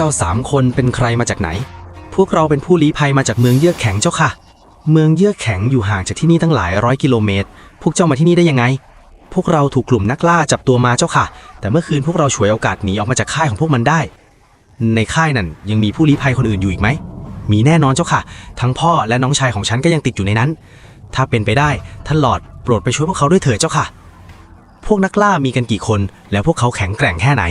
เจ้าสามคนเป็นใครมาจากไหน พวกเราเป็นผู้ลี้ภัยมาจากเมืองเยือกแข็งเจ้าค่ะ เมืองเยือกแข็งอยู่ห่างจากที่นี่ตั้งหลายร้อยกิโลเมตร พวกเจ้ามาที่นี่ได้ยังไง พวกเราถูกกลุ่มนักล่าจับตัวมาเจ้าค่ะ แต่เมื่อคืนพวกเราฉวยโอกาสหนีออกมาจากค่ายของพวกมันได้ ในค่ายนั่นยังมีผู้ลี้ภัยคนอื่นอยู่อีกไหม มีแน่นอนเจ้าค่ะ ทั้งพ่อและน้องชายของฉันก็ยังติดอยู่ในนั้น ถ้าเป็นไปได้ท่านหลอดโปรดไปช่วยพวกเขาด้วยเถิดเจ้าค่ะ พวกนักล่ามีกันกี่คน แล้วพวกเขาแข็งแกร่งแค่ไหน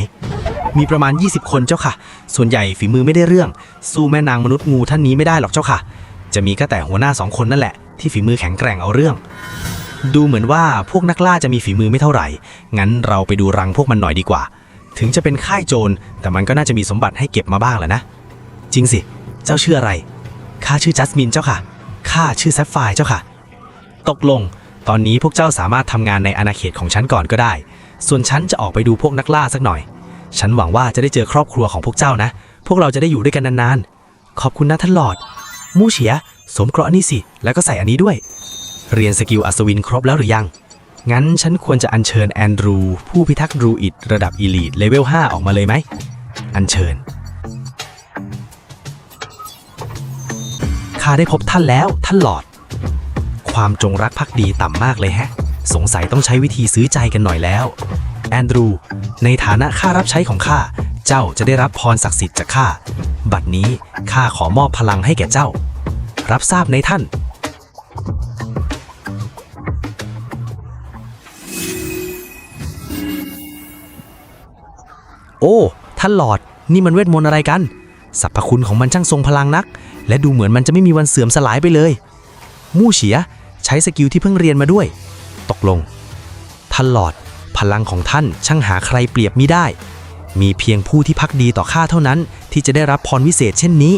มีประมาณ 20 คนเจ้าค่ะ ส่วนใหญ่ฝีมือไม่ได้เรื่อง สู้แม่นางมนุษย์งูท่านนี้ไม่ได้หรอกเจ้าค่ะ จะมีก็แต่หัวหน้าสองคนนั่นแหละ ที่ฝีมือแข็งแกร่งเอาเรื่อง ดูเหมือนว่าพวกนักล่าจะมีฝีมือไม่เท่าไหร่ งั้นเราไปดูรังพวกมันหน่อยดีกว่า ถึงจะเป็นค่ายโจร แต่มันก็น่าจะมีสมบัติให้เก็บมาบ้างแหละนะ จริงสิ เจ้าชื่ออะไร ข้าชื่อจัสมินเจ้าค่ะ ข้าชื่อแซฟไฟร์เจ้าค่ะ ตกลง ตอนนี้พวกเจ้าสามารถทำงานในอาณาเขตของฉันก่อนก็ได้ ส่วนฉันจะออกไปดูพวกนักล่าสักหน่อย ฉันหวังว่าจะได้เจอครอบครัวของพวกเจ้านะ พวกเราจะได้อยู่ด้วยกันนานๆ ขอบคุณนะท่านหลอด มูเฉีย สมเกราะนนี้สิ แล้วก็ใส่อันนี้ด้วย เรียนสกิลอัศวินครบแล้วหรือยัง งั้นฉันควรจะอัญเชิญแอนดรู ผู้พิทักษ์รูอิดระดับอีลีทเลเวล 5 ออกมาเลยไหม อัญเชิญ ข้าได้พบท่านแล้วท่านหลอด ความจงรักภักดีต่ำมากเลยแฮะ สงสัยต้องใช้วิธีซื้อใจกันหน่อยแล้ว แอนดรู ในฐานะข้ารับใช้ของข้า เจ้าจะได้รับพรศักดิ์สิทธิ์จากข้า บัดนี้ข้าขอมอบพลังให้แก่เจ้า รับทราบในท่าน โอ้ ท่านหลอด นี่มันเวทมนต์อะไรกัน สรรพคุณของมันช่างทรงพลังนัก และดูเหมือนมันจะไม่มีวันเสื่อมสลายไปเลย มู่เฉีย ใช้สกิลที่เพิ่งเรียนมาด้วย ตกลง ท่านหลอด พลังของท่านช่างหาใครเปรียบมิได้ มีเพียงผู้ที่พักดีต่อข้าเท่านั้นที่จะได้รับพรวิเศษเช่นนี้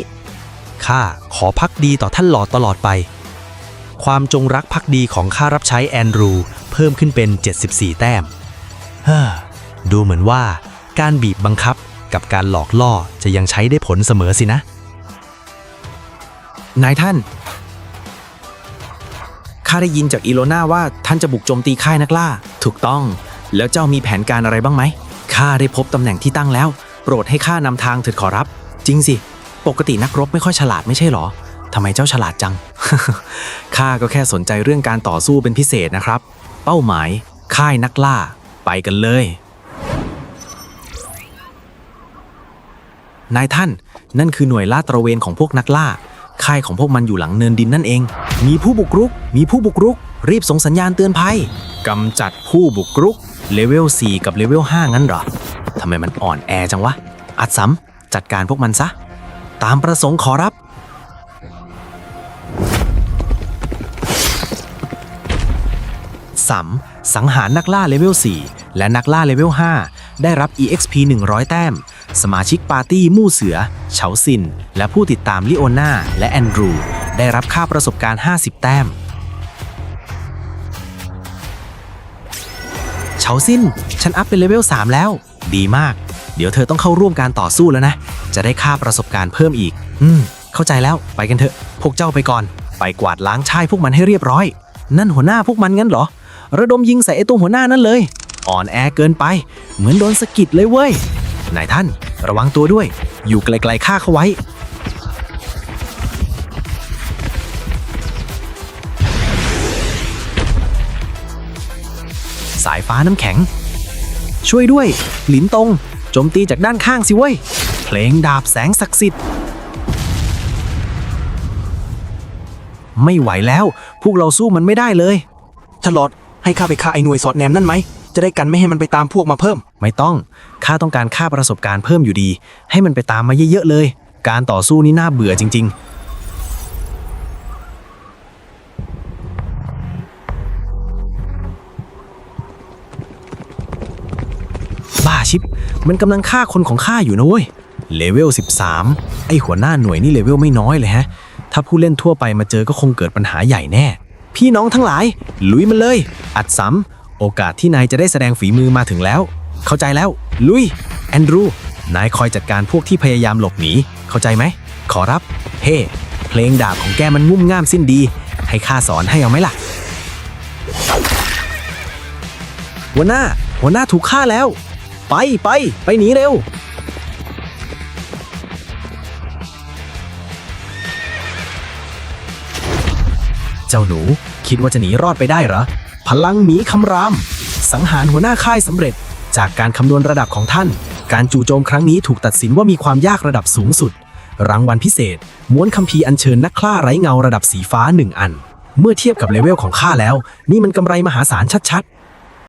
ข้าขอพักดีต่อท่านหลอดตลอดไป ความจงรักภักดีของข้ารับใช้แอนดรู เพิ่มขึ้นเป็น 74 แต้ม เฮ้อ ดูเหมือนว่า การบีบบังคับกับการหลอกล่อจะยังใช้ได้ผลเสมอสินะ นายท่าน ข้าได้ยินจากอีโลนาว่าท่านจะบุกโจมตีค่ายนักล่า ถูกต้อง แล้วเจ้ามีแผนการอะไรบ้างไหมข้าได้พบตำแหน่งที่ตั้งแล้ว โปรดให้ข้านำทางเถิดขอรับ จริงสิ ปกตินักรบไม่ค่อยฉลาดไม่ใช่หรอทำไมเจ้าฉลาดจัง ข้าก็แค่สนใจเรื่องการต่อสู้เป็นพิเศษนะครับ เป้าหมาย ค่ายนักล่า ไปกันเลย นายท่าน นั่นคือหน่วยลาดตระเวนของพวกนักล่า ค่ายของพวกมันอยู่หลังเนินดินนั่นเอง มีผู้บุกรุก มีผู้บุกรุก รีบส่งสัญญาณเตือนภัยกำจัดผู้บุกรุก เลเวล 4 กับเลเวล 5 งั้นเหรอ ทำไมมันอ่อนแอจังวะ อัดซ้ำจัดการพวกมันซะ ตามประสงค์ขอรับ สัมสังหารนักล่าเลเวล 4 และนักล่าเลเวล 5 ได้รับ EXP 100 แต้ม สมาชิกปาร์ตี้มู่เสือ เฉาซิน และผู้ติดตามลิโอนาและแอนดรู ได้รับค่าประสบการณ์ 50 แต้ม เฉาซินฉันอัพเป็นเลเวล 3 แล้ว ดีมาก เดี๋ยวเธอต้องเข้าร่วมการต่อสู้แล้วนะ จะได้ค่าประสบการณ์เพิ่มอีก อืม เข้าใจแล้ว ไปกันเถอะ พวกเจ้าไปก่อน ไปกวาดล้างชายพวกมันให้เรียบร้อย นั่นหัวหน้าพวกมันงั้นเหรอ ระดมยิงใส่ไอ้ตัวหัวหน้านั่นเลย อ่อนแอเกินไป เหมือนโดนสะกิดเลยเว้ย นายท่าน ระวังตัวด้วย อยู่ไกลๆข้าเขาไว้ายฟ้าน้ำแข็ง ช่วยด้วย หลินตงโจมตีจากด้านข้างสิเว้ย เพลงดาบแสงศักดิ์สิทธิ์ ไม่ไหวแล้ว พวกเราสู้มันไม่ได้เลยฉลอดให้ข้าไปฆ่าไอ้หน่วยสอดแนมนั่นไหม จะได้กันไม่ให้มันไปตามพวกมาเพิ่ม ไม่ต้องข้าต้องการค่าประสบการณ์เพิ่มอยู่ดี ให้มันไปตามมาเยอะๆเลย การต่อสู้นี่น่าเบื่อจริง ๆ ชิป มันกำลังฆ่าคนของข้าอยู่นะเว้ยเลเวล 13 ไอหัวหน้าหน่วยนี่เลเวลไม่น้อยเลยฮะ ถ้าผู้เล่นทั่วไปมาเจอก็คงเกิดปัญหาใหญ่แน่ พี่น้องทั้งหลาย ลุยมันเลย อัดซ้ำโอกาสที่นายจะได้แสดงฝีมือมาถึงแล้ว เข้าใจแล้ว ลุย แอนดรู นายคอยจัดการพวกที่พยายามหลบหนี เข้าใจไหม ขอรับ เฮ้ เพลงดาบของแกมันงุ่มง่ามสิ้นดี ให้ข้าสอนให้เอาไหมล่ะ หัวหน้า หัวหน้าถูกฆ่าแล้ว ไปไปไปหนีเร็ว เจ้าหนูคิดว่าจะหนีรอดไปได้หรอ พลังหมีคำราม สังหารหัวหน้าค่ายสำเร็จ จากการคำนวณระดับของท่าน การจู่โจมครั้งนี้ถูกตัดสินว่ามีความยากระดับสูงสุด รางวัลพิเศษ ม้วนคัมภีร์อัญเชิญนักฆ่าไร้เงาระดับสีฟ้าหนึ่งอัน เมื่อเทียบกับเลเวลของข้าแล้ว นี่มันกำไรมหาศาลชัดๆ